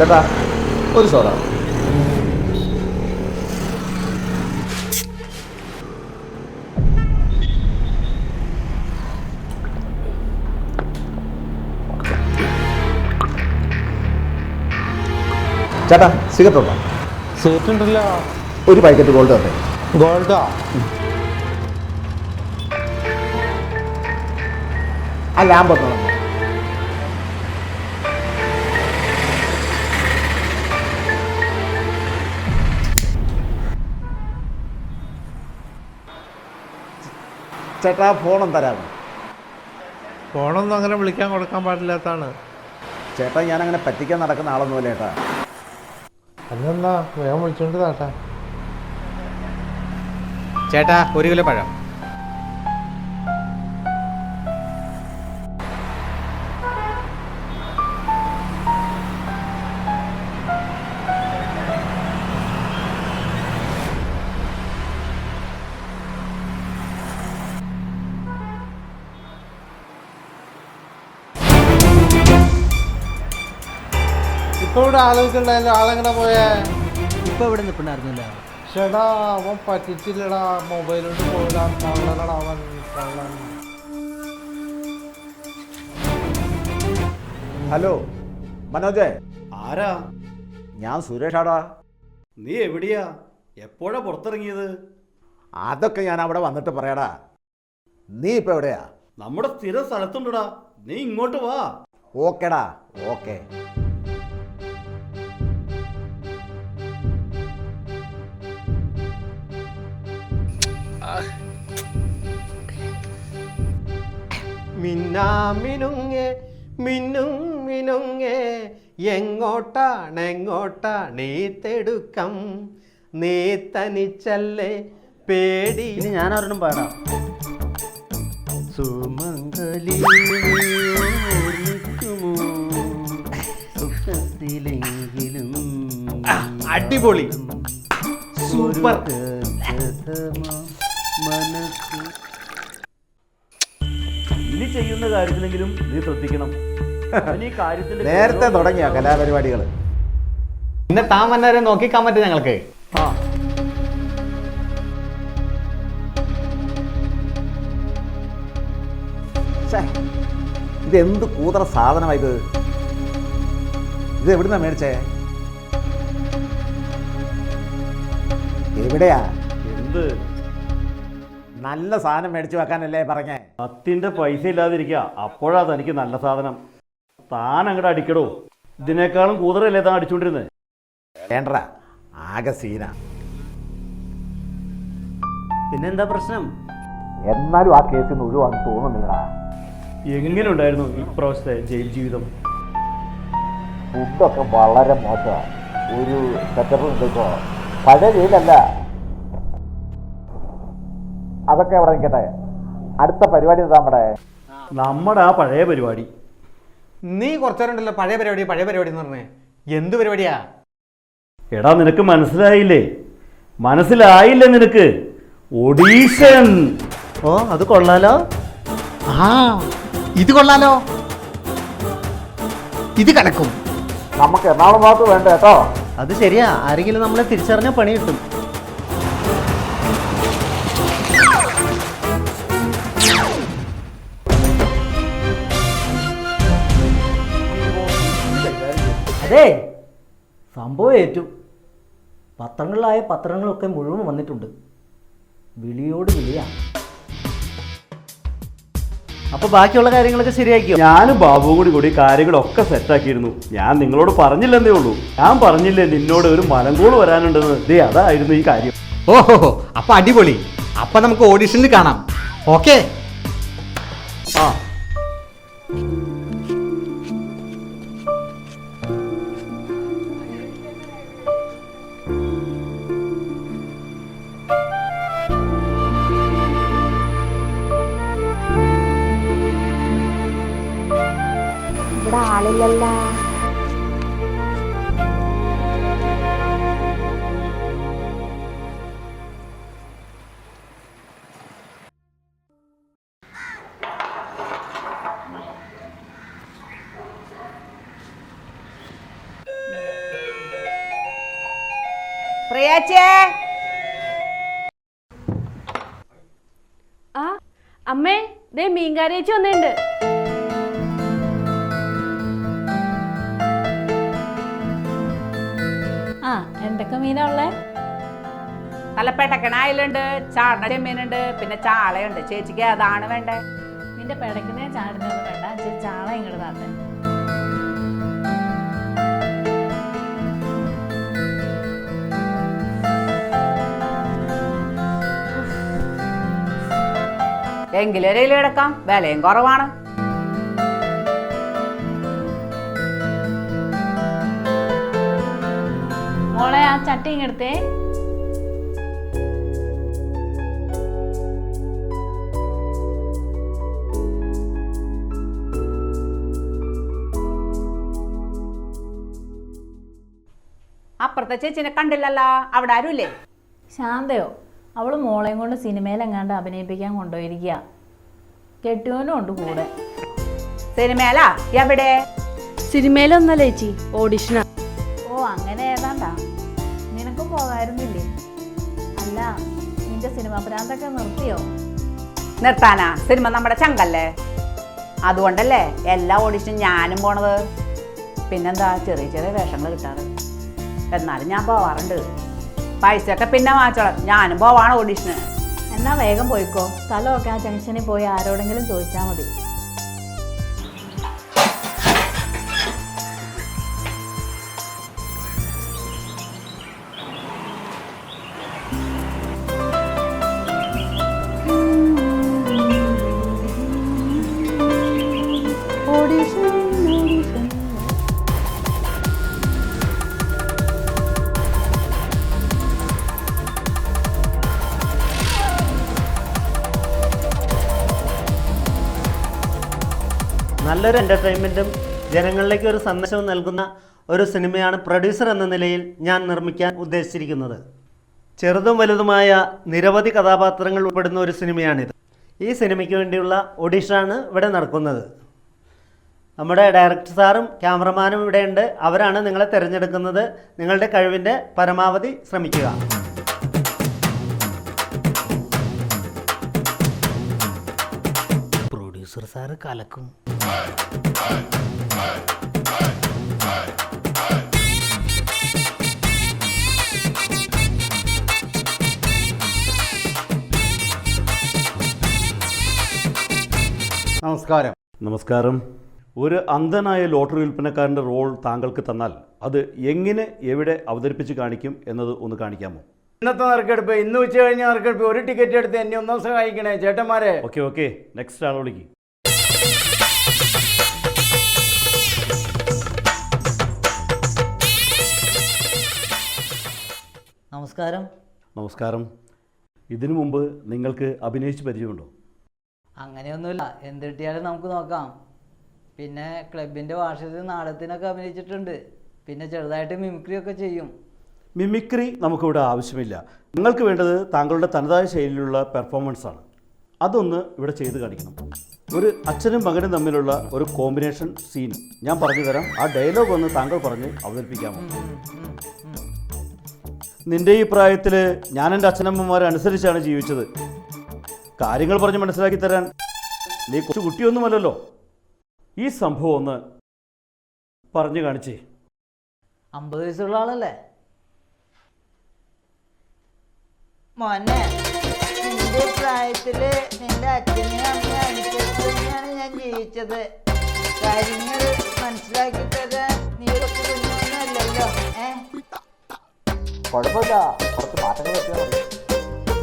ചേട്ടാ ഒരു സോഡ. ചേട്ടാ സിഗരറ്റ് ഉണ്ടോ? സീറ്റ് ഉണ്ടല്ലോ ഒരു പാക്കറ്റ് ഗോൾഡ് തന്നെ ഗോൾഡോ? ആ ലാമ്പ് ഒന്ന് ചേട്ടാ ഫോണും തരാമോ? ഫോണൊന്നും അങ്ങനെ വിളിക്കാൻ കൊടുക്കാൻ പാടില്ലാത്താണ് ചേട്ടാ ഞാൻ അങ്ങനെ പറ്റിക്കാൻ നടക്കുന്ന ആളൊന്നുമല്ല ചേട്ടാ. അല്ലെന്നാ വേഗം വിളിച്ചോണ്ട് താട്ടാ ചേട്ടാ ഒരു കിലോ പഴം. ഇവിടെ ആളുകൾക്ക് ഉണ്ടായാലും ആളെങ്ങനെ പോയേ? ഇപ്പൊ ഇവിടെ നിൽപ്പുണ്ടായിരുന്നില്ല ചേടാ അവൻ പറ്റിച്ചില്ലടാ മൊബൈലോട്ട് പോയിടാ അവൻ കള്ളൻ ഹലോ മനോജേ. ആരാ? ഞാൻ സുരേഷാടാ. നീ എവിടെയാ? എപ്പോഴാ പുറത്തിറങ്ങിയത്? അതൊക്കെ ഞാൻ അവിടെ വന്നിട്ട് പറയടാ. നീ ഇപ്പൊ എവിടെയാ? നമ്മുടെ സ്ഥിര സ്ഥലത്തുണ്ടടാ. നീ ഇങ്ങോട്ട് വാ. ഓക്കേടാ ഓക്കെ. മിന്നാമിനുങ്ങേ മിന്നും മിനുങ്ങേ എങ്ങോട്ടാണ് എങ്ങോട്ടാണ് നീ തെടുക്കം? നീ തനിച്ചല്ലേ പേടി. ഇനി ഞാൻ ആരോടും പാടാം സുമംഗലി സുഖത്തിലെങ്കിലും അടിപൊളി. സൂപ്പർ. മനസ്സ്. ഇനി ചെയ്യുന്ന കാര്യത്തിലെങ്കിലും നീ ശ്രദ്ധിക്കണം. അവൻ ഈ നേരത്തെ തുടങ്ങിയ കലാപരിപാടികൾ പിന്നെ താൻ വന്നവരെ നോക്കിക്കാൻ പറ്റും ഞങ്ങൾക്ക്. ആ. ഇതെന്ത് കൂതറ സാധനമാ ഇത്? ഇത് എവിടുന്നാ മേടിച്ചേ? എവിടെയാ എന്ത്? നല്ല സാധനം മേടിച്ചു വെക്കാനല്ലേ പറഞ്ഞേ? പത്തിന്റെ പൈസ ഇല്ലാതിരിക്കുക. അപ്പോഴാ തനിക്ക് നല്ല സാധനം. താൻ അങ്ങോട്ട് അടിക്കടോ. ഇതിനേക്കാളും കൂതറല്ലേ താൻ അടിച്ചുകൊണ്ടിരുന്നത് വേണ്ട ആകെ സീന. പിന്നെന്താ പ്രശ്നം? എന്നാലും ആ കേസിൽ നിന്ന് ഒഴിവാന്ന് തോന്നുന്നില്ലടാ. എങ്ങനെയുണ്ടായിരുന്നു ഇപ്രാവശ്യത്തെ ജയിൽ ജീവിതം? ഫുഡൊക്കെ വളരെ മോശമാണ് ഒരു സെറ്റപ്പ് ഉണ്ടോ പഴയ ജയിലല്ല. അതൊക്കെ അവിടെ നിൽക്കട്ടെ. അടുത്ത പരിപാടി എന്താ നമ്മുടെ. നമ്മുടെ ആ പഴയ പരിപാടി. നീ കുറച്ചേരുണ്ടല്ലോ പഴയ പരിപാടി പഴയ പരിപാടി എന്ന് പറഞ്ഞേ. എന്ത് പരിപാടിയാ? എടാ നിനക്ക് മനസ്സിലായില്ലേ? മനസ്സിലായില്ലേ നിനക്ക്? ഒഡീഷൻ. ഓ അത് കൊള്ളാലോ. ആ ഇത് കൊള്ളാലോ. ഇത് കലക്കും. നമുക്ക് എറണാകുളം ഭാഗത്ത് വേണ്ട കേട്ടോ? അത് ശരിയാ. ആരെങ്കിലും നമ്മളെ തിരിച്ചറിഞ്ഞ പണി കിട്ടും. അതെ സംഭവം ഏറ്റു. പത്രങ്ങളിലായ പത്രങ്ങളൊക്കെ മുഴുവൻ വന്നിട്ടുണ്ട്. വിളിയോട് വിളിയാണ് അപ്പൊ ബാക്കിയുള്ള കാര്യങ്ങളൊക്കെ ശരിയാക്കിയോ? ഞാനും ബാബുവും കൂടി കൂടി കാര്യങ്ങളൊക്കെ സെറ്റാക്കിയിരുന്നു ഞാൻ നിങ്ങളോട് പറഞ്ഞില്ലെന്നേ ഉള്ളൂ. ഞാൻ പറഞ്ഞില്ലേ നിന്നോട് ഒരു മലങ്കോട് വരാനുണ്ടെന്ന്? ദേ അതായിരുന്നു ഈ കാര്യം. ഓഹോ അപ്പൊ അടിപൊളി. അപ്പൊ നമുക്ക് ഓഡിഷനിൽ കാണാം. ഓക്കെ? ആ. ഇവിടെ ആളില്ലല്ല പ്രിയാച്ചേ. ആ അമ്മേ ദേ മീൻകാരി ചേച്ചി വന്നിട്ടുണ്ട്. എന്തൊക്കെ മീനാ ഉള്ളേ? തലപ്പേട്ട കിണായിലുണ്ട് ചാടന ചെമ്മീനുണ്ട് പിന്നെ ചാളയുണ്ട്. ചേച്ചിക്ക് അതാണ് വേണ്ടേ? നിന്റെ പിടക്കിനെ ചാടുന്നത് വേണ്ട. ചേച്ചി ചാള ഇങ്ങോട്ട് തന്നെ. എങ്കിലും ഒരു കിലോ എടുക്കാം. വിലയും കുറവാണ്. മോളെ ആ ചട്ടി ഇങ്ങെടുത്തേ അപ്പുറത്തെ ചേച്ചിനെ കണ്ടില്ലല്ലോ. അവിടെ ആരുമില്ലേ ശാന്തയോ? അവൾ മോളെയും കൊണ്ട് സിനിമയിലെങ്ങാണ്ട് അഭിനയിപ്പിക്കാൻ കൊണ്ടുപോയിരിക്കുക കെട്ടിയോനും ഉണ്ട് കൂടെ. സിനിമയിലാ എവിടെ? സിനിമയിലൊന്നല്ല ചേച്ചി ഓഡിഷനാ. ഓ അങ്ങനെ ഏതാണ്ടാ? പോകായിരുന്നില്ലേ അല്ല നിന്റെ സിനിമ പ്രാന്തൊക്കെ നിർത്തിയോ? നിർത്താനാ? സിനിമ നമ്മുടെ ചങ്കല്ലേ? അതുകൊണ്ടല്ലേ എല്ലാ ഓഡിഷനും ഞാനും പോണത്. പിന്നെന്താ ചെറിയ ചെറിയ വേഷങ്ങൾ കിട്ടാറ്. എന്നാലും ഞാൻ പോവാറുണ്ട്. പൈസയൊക്കെ പിന്നെ വാങ്ങിച്ചോളാം. ഞാനും പോവാണ് ഓഡിഷന്. എന്നാ വേഗം പോയിക്കോ. സ്ഥലമൊക്കെ ആ ജംഗ്ഷനിൽ പോയി ആരോടെങ്കിലും ചോദിച്ചാൽ മതി. നല്ലൊരു എന്റർടൈൻമെന്റും ജനങ്ങളിലേക്ക് ഒരു സന്ദേശവും നൽകുന്ന ഒരു സിനിമയാണ് പ്രൊഡ്യൂസർ എന്ന നിലയിൽ ഞാൻ നിർമ്മിക്കാൻ ഉദ്ദേശിച്ചിരിക്കുന്നത്. ചെറുതും വലുതുമായ നിരവധി കഥാപാത്രങ്ങൾ ഉൾപ്പെടുന്ന ഒരു സിനിമയാണിത്. ഈ സിനിമയ്ക്ക് വേണ്ടിയുള്ള ഒഡീഷനാണ് ഇവിടെ നടക്കുന്നത്. നമ്മുടെ ഡയറക്ടർ സാറും ക്യാമറമാനും ഇവിടെയുണ്ട്. അവരാണ് നിങ്ങളെ തിരഞ്ഞെടുക്കുന്നത്. നിങ്ങളുടെ കഴിവിന്റെ പരമാവധി ശ്രമിക്കുക. പ്രൊഡ്യൂസർ സാറ് കലക്കും. നമസ്കാരം. നമസ്കാരം. ഒരു അന്ധനായ ലോട്ടറി വിൽപ്പനക്കാരന്റെ റോൾ താങ്കൾക്ക് തന്നാൽ അത് എങ്ങനെ എവിടെ അവതരിപ്പിച്ച് കാണിക്കും എന്നത് ഒന്ന് കാണിക്കാമോ? ഇന്നത്തെ നറുക്കെടുപ്പ് ഇന്ന് ഉച്ച കഴിഞ്ഞ നറുക്കെടുപ്പ്. ഒരു ടിക്കറ്റ് എടുത്ത് എന്നെ ഒന്നും സഹായിക്കണേ ചേട്ടന്മാരെ. Okay okay. നെക്സ്റ്റ് ആൾ വിളിക്ക്. നമസ്കാരം. നമസ്കാരം. ഇതിനു മുമ്പ് നിങ്ങൾക്ക് അഭിനയിച്ച് പരിചയമുണ്ടോ? അങ്ങനെയൊന്നുമില്ല. എന്ത് കിട്ടിയാലും നമുക്ക് നോക്കാം. പിന്നെ ക്ലബിന്റെ വാർഷികത്തിൽ നാടകത്തിനൊക്കെ അഭിനയിച്ചിട്ടുണ്ട്. പിന്നെ ചെറുതായിട്ട് മിമിക്രി ഒക്കെ ചെയ്യും. മിമിക്രി നമുക്കിവിടെ ആവശ്യമില്ല. നിങ്ങൾക്ക് വേണ്ടത് താങ്കളുടെ തനതായ ശൈലിയിലുള്ള പെർഫോമൻസ് ആണ്. അതൊന്ന് ഇവിടെ ചെയ്ത് കാണിക്കണം. ഒരു അച്ഛനും മകനും തമ്മിലുള്ള ഒരു കോമ്പിനേഷൻ സീൻ ഞാൻ പറഞ്ഞു തരാം ആ ഡയലോഗ് ഒന്ന് താങ്കൾ പറഞ്ഞ് അവതരിപ്പിക്കാമോ? നിന്റെ ഈ പ്രായത്തിൽ ഞാൻ എന്റെ അച്ഛനമ്മമാരെ അനുസരിച്ചാണ് ജീവിച്ചത്. കാര്യങ്ങൾ പറഞ്ഞ് മനസ്സിലാക്കി തരാൻ നീ കൊച്ചു കുട്ടിയൊന്നുമല്ലല്ലോ. ഈ സംഭവം ഒന്ന് പറഞ്ഞു കാണിച്ചേ. അമ്പത് വയസ്സുള്ള ആളല്ലേ? മോനെ നിന്റെ പ്രായത്തിൽ നിന്റെ അച്ഛനെയും അമ്മയും അനുസരിച്ച് തന്നെയാണ് ഞാൻ ജീവിച്ചത്. കാര്യങ്ങൾ മനസ്സിലാക്കി തരാൻ നീ കുഞ്ഞൊന്നുമല്ലല്ലോ ഏ? കുഴപ്പമില്ല. കുറച്ച് മാറ്റങ്ങൾ പറ്റിയാൽ മതി.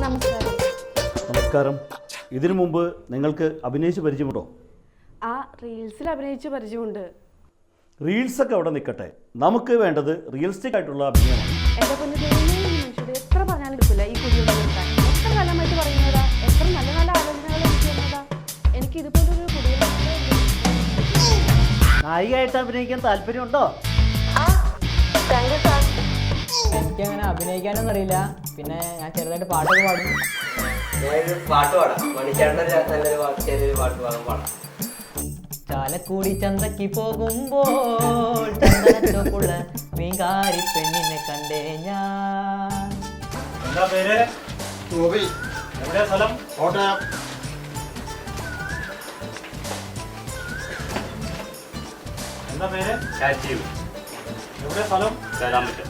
നമസ്കാരം. നമസ്കാരം. ഇതിനു മുമ്പ് നിങ്ങൾക്ക് അഭിനയിച്ച് പരിചയമുണ്ടോ? ആ റീൽസിൽ അഭിനയിച്ച് പരിചയമുണ്ട്. റീൽസൊക്കെ അവിടെ നിൽക്കട്ടെ. നമുക്ക് വേണ്ടത് റിയലിസ്റ്റിക് ആയിട്ടുള്ള അഭിനയമാണ്. എന്റെ പൊന്നു ദൈവമേ, ഈ മനുഷ്യര് എത്ര പറഞ്ഞാലും ഈ നിർത്താൻ എത്ര കാലമായിട്ട് പറയുന്നതാ? എത്ര നല്ല നല്ല ആലോചനകൾ എനിക്ക് തന്നതാ? എനിക്ക് ഇതുപോലൊരു കുടിയുടെ നായികയായിട്ട് അഭിനയിക്കാൻ താല്പര്യമുണ്ടോ? എനിക്കങ്ങനെ അഭിനയിക്കാനൊന്നും അറിയില്ല പിന്നെ ഞാൻ ചെറുതായിട്ട് പാട്ടൊക്കെ പാടും. പാട്ട് പാടാം? മണിച്ചേട്ടൻ നല്ലൊരു പാട്ട് ചെറിയൊരു പാട്ട് പാടാം? പാടാം. ചാലക്കുടി ചന്തക്ക് പോകുമ്പോൾ മീൻകാരി പെണ്ണിനെ കണ്ടേ ഞാൻ. എന്താ പേര്? എവിടെയാ സ്ഥലം? എന്താ പേര്? എവിടെയാ സ്ഥലം? ചേരാമറ്റ എവിടെയാ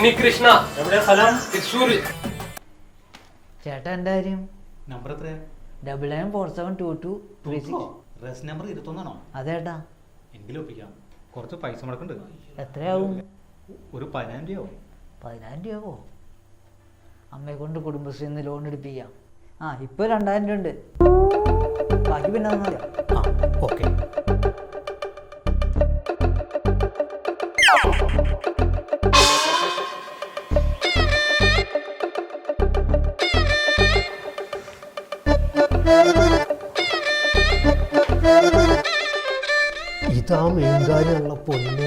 ഉണ്ണികൃഷ്ണ. എവിടെയാ സ്ഥലം തൃശ്ശൂർ ചേട്ടാ എന്താ കാര്യം? നമ്പർ എത്രയാ? Double nine four seven two two three six റെസ് number ഇരുപത്തൊന്നാണോ? അതേട്ടാ എങ്കിലും ഒപ്പിക്കാം. കുറച്ച് പൈസ മുടക്കുന്നുണ്ട്. എത്രയാവും? ഒരു പതിനായിരം രൂപയോ പതിനായിരം രൂപയോ അമ്മയെ കൊണ്ട് കുടുംബശ്രീയിൽ നിന്ന് ലോൺ എടുപ്പിക്കാം. ആ ഇപ്പോൾ രണ്ടായിരം രൂപ ഉണ്ട്. ബാക്കി പിന്നെ ആ ഓക്കെ. മീൻകാരിയുള്ള പൊന്ന്.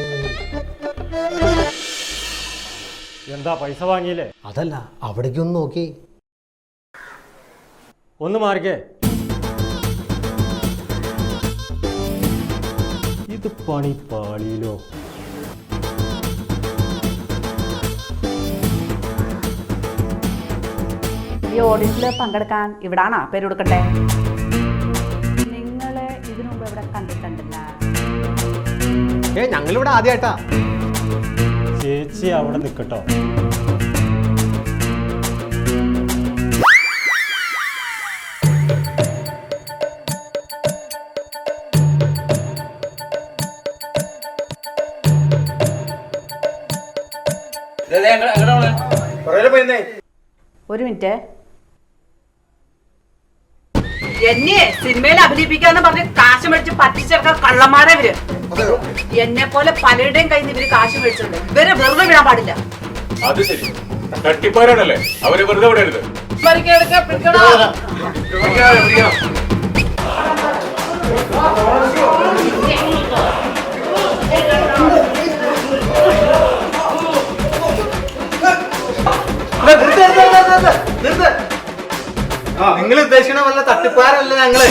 എന്താ പൈസ വാങ്ങിയില്ലേ? അതല്ല അവിടേക്കൊന്ന് നോക്കി. ഒന്ന് മാറിക്കേ. ഇത് പണി പാളിയിലോ? ഈ ഓഡിറ്റിൽ പങ്കെടുക്കാൻ ഇവിടാണാ പേര് കൊടുക്കണ്ടേ ഏ ഞങ്ങളിവിടെ ആദ്യമായിട്ടാ ചേച്ചി അവിടെ നിൽക്കട്ടോ ഒരു മിനിറ്റ്. എന്നെ സിനിമയിൽ അഭിനയിപ്പിക്കാന്ന് പറഞ്ഞ് കാശ് മേടിച്ച് പറ്റിച്ചേർക്കാൻ കള്ളന്മാരെ ഇവർ. എന്നെ പോലെ പലരുടെയും കയ്യിൽ നിന്ന് ഇവർ കാശ് മേടിച്ചിട്ടുണ്ട്. ഇവരെ വെറുതെ വിടാൻ പാടില്ല. അത് ശരി. തട്ടിപ്പാരാണല്ലേ? അവർ വെറുതെ വിടരുത്. നിങ്ങൾ ഉദ്ദേശിക്കണ വല്ല തട്ടിപ്പാരല്ല ഞങ്ങൾ?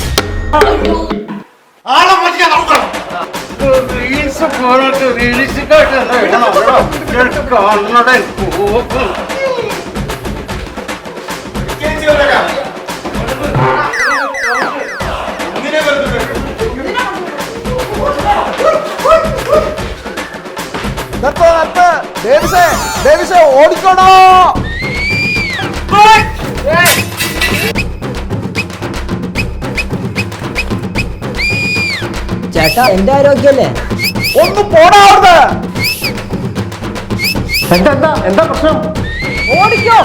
നിർത്ത് നിർത്ത് ദേവിസേ ദേവിസേ ഓടിക്കണോ ചേട്ടാ എന്റെ ആരോഗ്യല്ലേ ഒന്ന് പോടാ എന്താ എന്താ പ്രശ്നം? ഓടിക്കോ.